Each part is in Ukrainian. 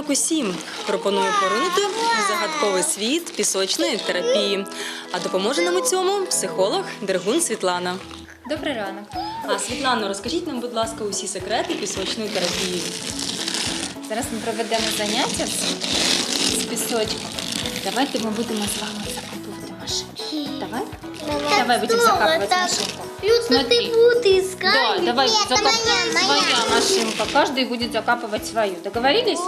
ранок усім. Пропоную поринути у загадковий світ пісочної терапії. А допоможе нам у цьому психолог Дергун Світлана. Добрий ранок. А Світлано, розкажіть нам, будь ласка, усі секрети пісочної терапії. Зараз ми проведемо заняття з, з пісочком. Давайте ми будемо з вами закопувати машинку. Давай? Давай будем закапывать машинку. Люд, ну Смотри. ты будешь искать. Да, давай Нет, закапывать моя, моя. своя машинка. Каждый будет закапывать свою. Договорились?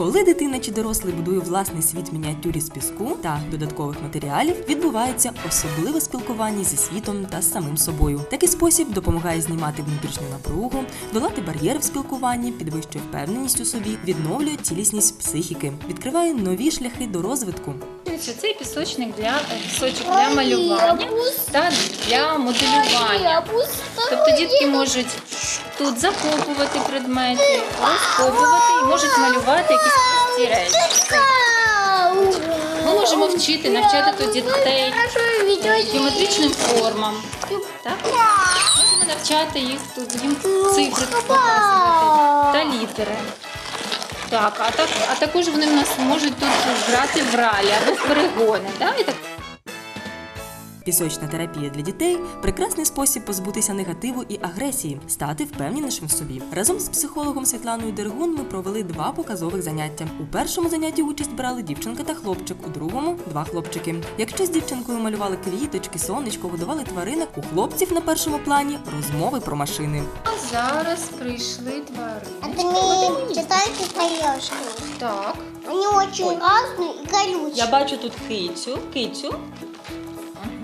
Коли дитина чи дорослий будує власний світ в мініатюрі з піску та додаткових матеріалів, відбувається особливе спілкування зі світом та з самим собою. Такий спосіб допомагає знімати внутрішню напругу, долати бар'єри в спілкуванні, підвищує впевненість у собі, відновлює цілісність психіки, відкриває нові шляхи до розвитку. Цей пісочник для е, пісочок для малювання та для моделювання. Тобто дітки можуть тут закопувати предмети, розкопувати і можуть малювати якісь прості речі. Ми можемо вчити, навчати тут дітей геометричним формам. Так? Можемо навчати їх тут їм цифри показувати та літери. Так, а, так, а також вони в нас можуть тут грати в ралі або в перегони. Да? І так Пісочна терапія для дітей прекрасний спосіб позбутися негативу і агресії, стати впевненішим в собі. Разом з психологом Світланою Дергун ми провели два показових заняття. У першому занятті участь брали дівчинка та хлопчик, у другому два хлопчики. Якщо з дівчинкою малювали квіточки, сонечко, годували тваринок, у хлопців на першому плані розмови про машини. А зараз прийшли тварини. Читайте тарешки. Так, Они очень разные и колючие. бачу тут кицю, кицю,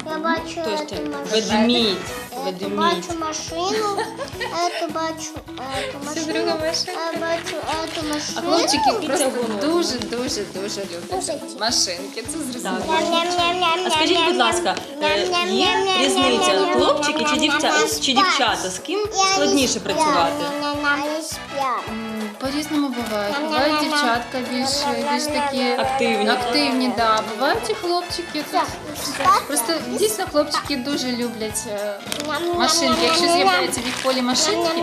Я бачу эту машину ведмідь, Эту бачу машину, эту бачу, эту машину. друга машина. Я бачу эту машину. А хлопчики Піця просто голодна. дуже дуже дуже люблять Слушайте. машинки. Це зрозуміло. А скажіть, будь ласка, е, є різниця хлопчики чи дівчата чи дівчата? З ким складніше працювати? Они спят. М, По-різному буває. Бувають дівчатка більш, більш такі Активні. активні, да. Бувають і хлопчики. Тут Просто дійсно хлопчики дуже люблять е, машинки. Якщо з'являються в їх полі машинки,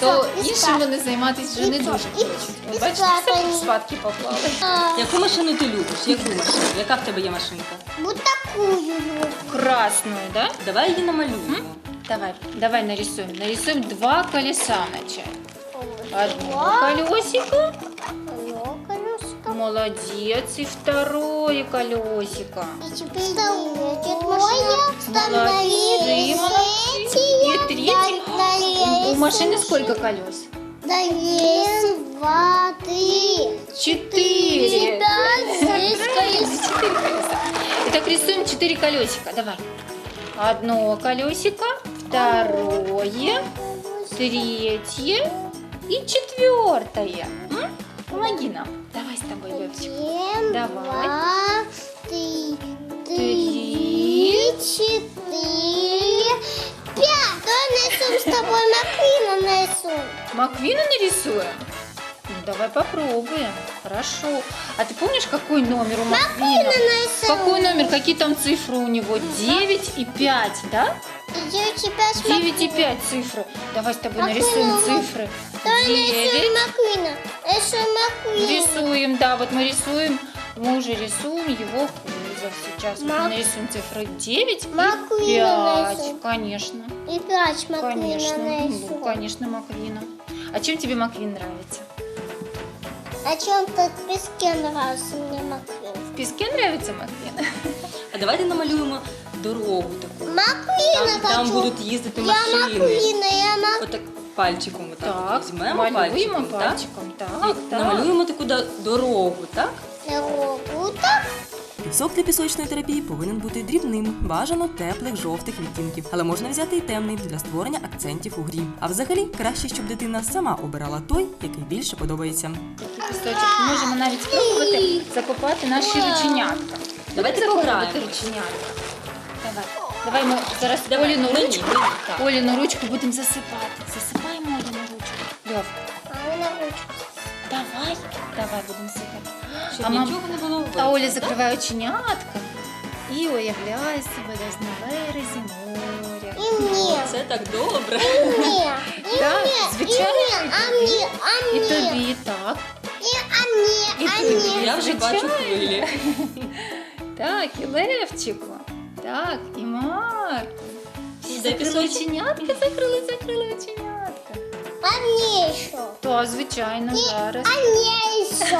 то іншим вони займатися вже не дуже хочуть. Бачите, все спадки поклали. Яку машину ти любиш? Яку машину? Яка в тебе є машинка? Вот такую. Красную, да? Давай її намалюємо. Давай, давай нарисуем. Нарисуем два колеса вначале. Одно колесико. Молодец. И второе колесико. И третье. Молодцы. И третье. У, машины сколько колес? Один, два, три. Четыре. Четыре колеса. Итак, рисуем четыре колесика. Давай. Одно колесико, второе, третье и четвертое. М? Помоги нам. Давай с тобой, Левчик. Один, Давай. два, три, Три. четыре, пять. Давай нарисуем с тобой Маквина нарисуем. Маквина нарисуем? Ну, давай попробуем. Хорошо. А ты помнишь, какой номер у Маквина? нарисуем. Какой номер? Какие там цифры у него? 9 и 5, да? 9 и 5 цифры. Давай с тобой Маквина, нарисуем цифры. Давай 9. нарисуем Маквина. Рисуем да, вот мы рисуем, мы уже рисуем его кузов сейчас. Вот мы Мак- нарисуем цифры 9 и Маквина 5. нарисуем. Конечно, И пять Маквина конечно, ну, конечно, Маквина. А чем тебе Маквин нравится? А чем тут в песке нравится мне Маквин? В песке нравится Маквин? А давайте намалюємо дорогу таку. Маквина Там, там хочу. будуть їздити Я машини. Я Маквина. Отак пальчиком отак Так, от візьмемо малюємо пальчиком, так? пальчиком. Так, І так. намалюємо таку до- дорогу, так? Дорогу так. Пісок для пісочної терапії повинен бути дрібним, бажано теплих жовтих відтінків, але можна взяти і темний для створення акцентів у грі. А взагалі краще, щоб дитина сама обирала той, який більше подобається. Пісочок. Можемо навіть спробувати закопати наші рученятка. Давайте Будемо пограємо. рученятка. Давай. Давай ми зараз Давай, Оліну ручку. мені, так. Оліну ручку будемо засипати. Засипаємо Оліну ручку. Льов, А вона ручку. давай. Давай будемо сипати. Щоб А мам- нічого не було видно. А Оля так? закриває оченятка і уявляє себе десь на березі моря. І мені. Це так добре. Ні. І Так, мені. звичайно, І мені. А мені. А І тобі так. І а ні, а ні. Я вже бачу хвилі. Так, і Левчику. Так, і Марку. Всі закрили оченятка, закрили, закрили оченятка. А мне еще. То, звичайно, зараз. А мне еще.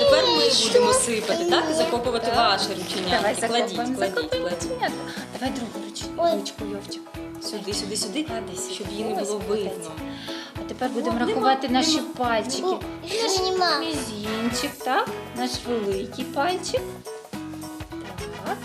Тепер ми будемо сипати, так? І закопувати Так. ваше. Давай закопаємо, кладіть, закопаємо кладіть. оченятка. Давай другу руч- Ой. ручку, Йовчик. Сюди, сюди, сюди, щоб її не Ось, було молодець. видно. А тепер будемо Нема, рахувати наші нема. пальчики. Еще нема. Мізінчик, так? Наш великий пальчик. Так.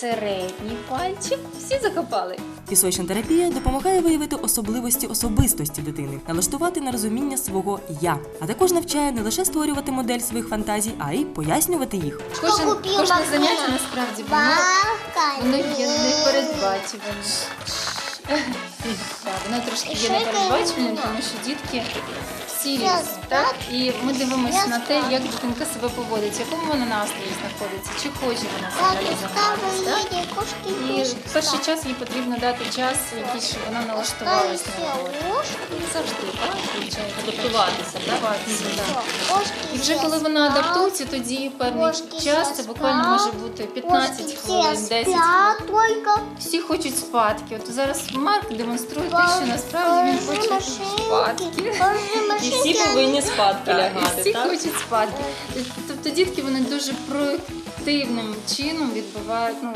Середній пальчик. Всі закопали. Пісочна терапія допомагає виявити особливості особистості дитини, налаштувати на розуміння свого я, а також навчає не лише створювати модель своїх фантазій, а й пояснювати їх. Кожен, кожне заняття насправді воно, Бабка. воно є непередбачуване. Так, воно трошки є непередбачуваним, тому що дітки всі так? І ми дивимося на те, як дитинка себе поводить, в якому вона настрої знаходиться, чи хоче вона взагалі займатися. І в перший час їй потрібно дати час, якийсь, щоб вона налаштувалась на роботу. Завжди, так. Адаптуватися, так? Адаптуватися, так. І вже коли вона адаптується, тоді певний час, це буквально може бути 15 хвилин, 10 хвилин. Всі хочуть спадки. От зараз Марк демонструє те, що насправді він хоче спадки. І всі повинні спадки Так, і лягати, всі так? хочуть спадки. Тобто дітки вони дуже проактивним чином відбувають, ну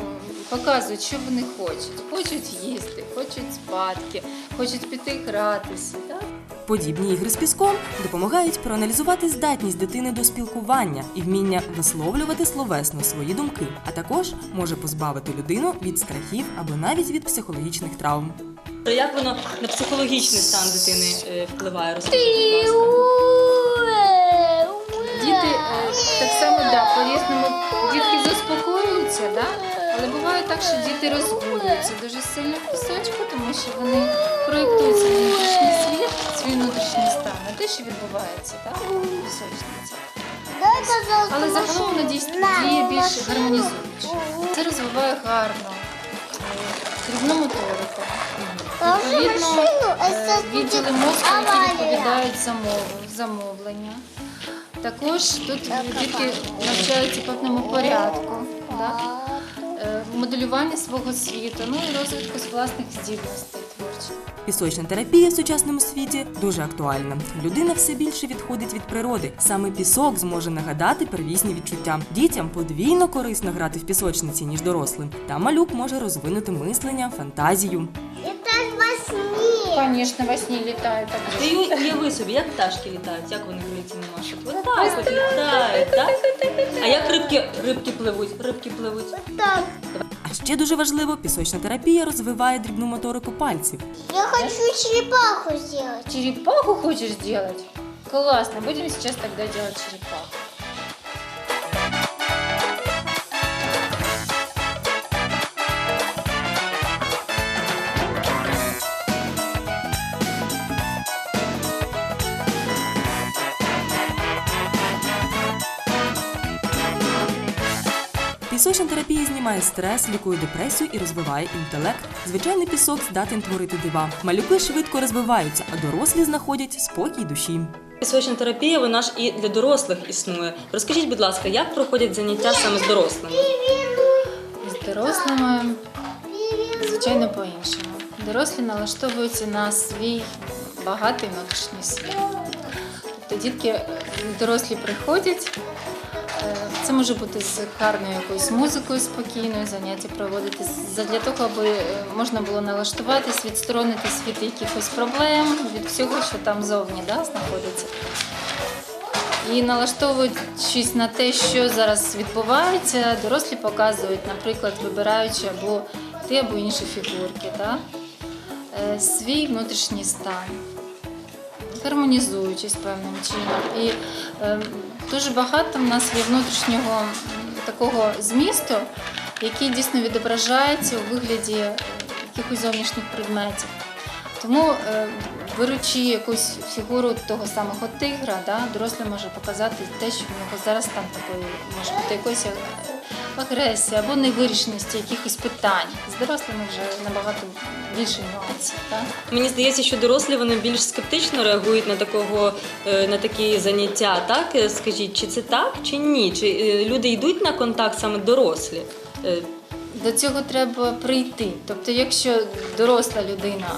показують, що вони хочуть. Хочуть їсти, хочуть спадки, хочуть піти гратися. Так? Подібні ігри з піском допомагають проаналізувати здатність дитини до спілкування і вміння висловлювати словесно свої думки, а також може позбавити людину від страхів або навіть від психологічних травм. Як воно на психологічний стан дитини е, впливає? Розкажіть, будь ласка. Діти е, так само да, по-різному дітки заспокоюються, да? але буває так, що діти розгулюються дуже сильно в пісочку, тому що вони проєктують свій внутрішній світ, свій внутрішній стан, на те, що відбувається так? в пісочниці. Але загалом воно дійсно діє більш гармонізуюче. Це розвиває гарно е, дрібну моторику. Відповідно, е, відділи мозку, які відповідають за замовлення. Також тут дітки навчаються певному порядку, е, моделювання свого світу, ну і розвитку власних здібностей творчих. Пісочна терапія в сучасному світі дуже актуальна. Людина все більше відходить від природи. Саме пісок зможе нагадати первісні відчуття. Дітям подвійно корисно грати в пісочниці, ніж дорослим. Та малюк може розвинути мислення, фантазію. Во сне. Звісно, во сні літають. Ти уяви собі, як пташки літають, як вони крильцями машуть. Ось так от літають, так? А як рибки, рибки пливуть, рибки пливуть. Так, А ще дуже важливо, пісочна терапія розвиває дрібну моторику пальців. я хочу черепаху сделать. Черепаху хочешь делать? Классно, будем сейчас тогда делать черепаху. Пісочна терапія знімає стрес, лікує депресію і розвиває інтелект. Звичайний пісок здатен творити дива. Малюки швидко розвиваються, а дорослі знаходять спокій душі. Пісочна терапія вона ж і для дорослих існує. Розкажіть, будь ласка, як проходять заняття саме з дорослими? З дорослими, звичайно, по-іншому. Дорослі налаштовуються на свій багатий внутрішній світ. Тобто дітки е, дорослі приходять. Це може бути з гарною якоюсь музикою спокійною, заняття проводити для того, аби е, можна було налаштуватись, відсторонитись від якихось проблем, від всього, що там зовні да, знаходиться. І налаштовуючись на те, що зараз відбувається, дорослі показують, наприклад, вибираючи або ті або інші фігурки, да? е, свій внутрішній стан, гармонізуючись певним чином. І е, дуже багато в нас є внутрішнього такого змісту, який дійсно відображається у вигляді якихось зовнішніх предметів. Тому, е, беручи якусь фігуру того самого тигра, да, дорослий може показати те, що в нього зараз там такої може бути якоїсь е, агресії або невирішеності якихось питань. З дорослими вже набагато більше нюансів. Так? Мені здається, що дорослі вони більш скептично реагують на такого е, на такі заняття. Так Е, скажіть, чи це так, чи ні? Чи е, люди йдуть на контакт саме дорослі? До цього треба прийти. Тобто, якщо доросла людина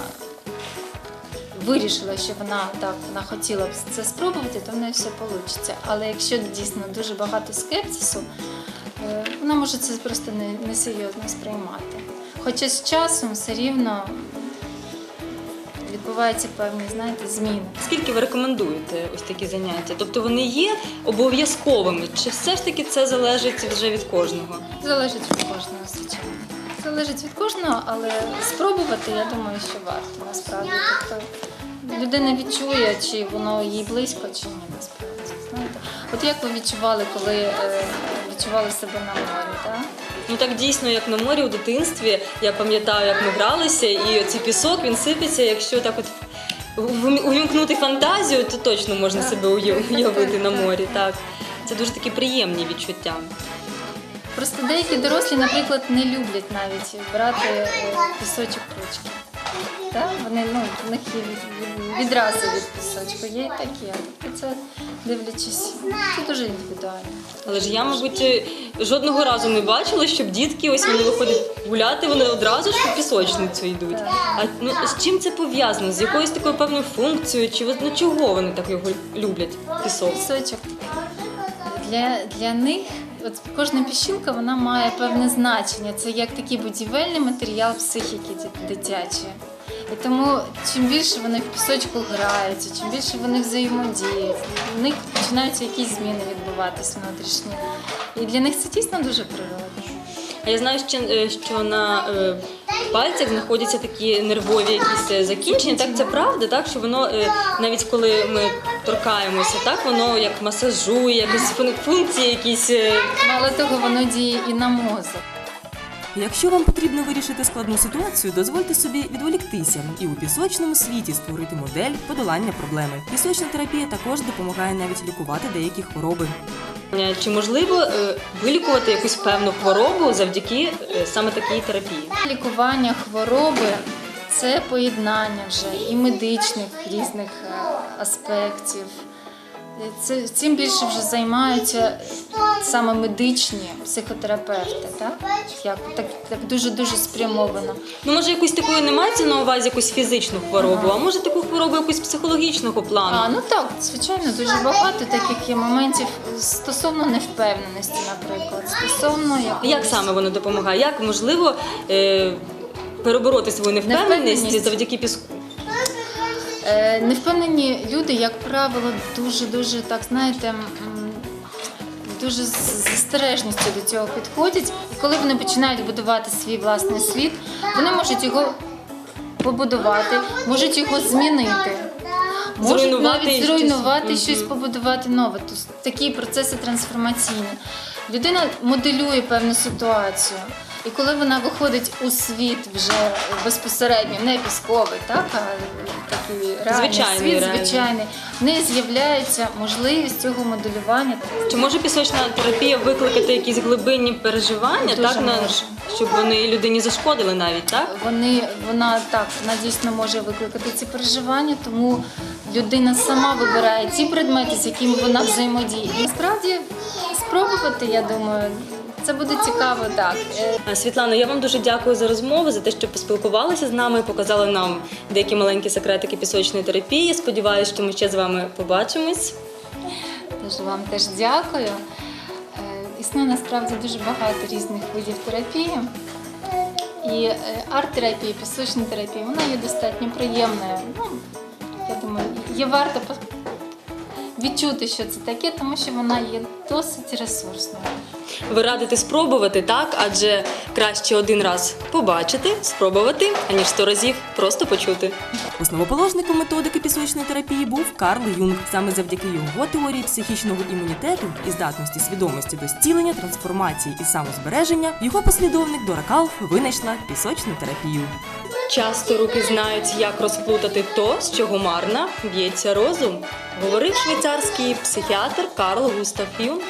вирішила, що вона так вона хотіла б це спробувати, то в неї все вийде. Але якщо дійсно дуже багато скепсису, вона може це просто не, несерйозно сприймати. Хоча з часом все рівно відбуваються певні, знаєте, зміни. Скільки ви рекомендуєте ось такі заняття? Тобто вони є обов'язковими? Чи все ж таки це залежить вже від кожного? Залежить від кожного, звичайно. Залежить від кожного, але спробувати, я думаю, що варто насправді. Тобто людина відчує, чи воно їй близько, чи ні, насправді. Знаєте? От як ви відчували, коли е, відчували себе на морі, так? Ну так дійсно, як на морі у дитинстві. Я пам'ятаю, як ми гралися, і цей пісок він сипеться. Якщо так от увімкнути фантазію, то точно можна Так. себе уявити на морі. Так це дуже такі приємні відчуття. Просто деякі дорослі, наприклад, не люблять навіть брати е, пісочок ручки. Так? Вони ну, в них є від, від, відрази від пісочку, є і такі. Тобто це дивлячись, це дуже індивідуально. Але ж я, мабуть, е, жодного разу не бачила, щоб дітки ось вони виходять гуляти, вони одразу ж у пісочницю йдуть. А ну з чим це пов'язано? З якоюсь такою певною функцією? Чи ну, чого вони так його люблять? Пісок? Пісочок для, для них. От кожна піщинка вона має певне значення. Це як такий будівельний матеріал психіки дитячої. І тому чим більше вони в пісочку граються, чим більше вони взаємодіють, в них починаються якісь зміни відбуватись внутрішні. І для них це дійсно дуже природно. А я знаю, що, е, що на е, пальцях знаходяться такі нервові якісь е, закінчення. Так це правда, так що воно е, навіть коли ми торкаємося, так воно як масажує, якісь фун- функції, якісь. е, Мало того, воно діє і на мозок. Якщо вам потрібно вирішити складну ситуацію, дозвольте собі відволіктися і у пісочному світі створити модель подолання проблеми. Пісочна терапія також допомагає навіть лікувати деякі хвороби. Чи можливо е, вилікувати якусь певну хворобу завдяки е, саме такій терапії? Лікування хвороби це поєднання вже і медичних різних е, аспектів. Це, цим більше вже займаються саме медичні психотерапевти, так? Як, так, так дуже-дуже спрямовано. Ну, може, якусь такої не мається на увазі якусь фізичну хворобу, а може таку хворобу якусь психологічного плану. А, ну так, звичайно, дуже багато таких є моментів стосовно невпевненості, наприклад, стосовно якоїсь... Як саме воно допомагає? Як можливо е, перебороти свою невпевненість Невпевненість? завдяки піску? Е, Невпевнені люди, як правило, дуже дуже так знаєте. Дуже з застережністю до цього підходять, і коли вони починають будувати свій власний світ, вони можуть його побудувати, можуть його змінити, можуть Зруйнувати навіть зруйнувати щось, побудувати нове. Тобто такі процеси трансформаційні. Людина моделює певну ситуацію. І коли вона виходить у світ вже безпосередньо, не пісковий, так, а такий реальний Звичайний, світ, реальний. звичайний, в неї з'являється можливість цього моделювання. Чи може пісочна терапія викликати якісь глибинні переживання, Дуже так на може. щоб вони людині зашкодили навіть, так? Вони, вона так, вона дійсно може викликати ці переживання, тому людина сама вибирає ті предмети, з якими вона взаємодіє. І Насправді спробувати, я думаю, це буде цікаво так. Е, Світлано, я вам дуже дякую за розмову, за те, що поспілкувалися з нами, показали нам деякі маленькі секретики пісочної терапії. Сподіваюся, що ми ще з вами побачимось. Тож вам теж дякую. Е, Існує насправді дуже багато різних видів терапії. І е, арт-терапія, пісочна терапія, вона є достатньо приємною. Ну, я думаю, є варто відчути, що це таке, тому що вона є досить ресурсною. Ви радите спробувати, так? Адже краще один раз побачити, спробувати, аніж сто разів просто почути. Основоположником методики пісочної терапії був Карл Юнг. Саме завдяки його теорії психічного імунітету і здатності свідомості до зцілення, трансформації і самозбереження, його послідовник Дора Кауф винайшла пісочну терапію. Часто руки знають, як розплутати то, з чого марно б'ється розум, говорив швейцарський психіатр Карл Густав Юнг.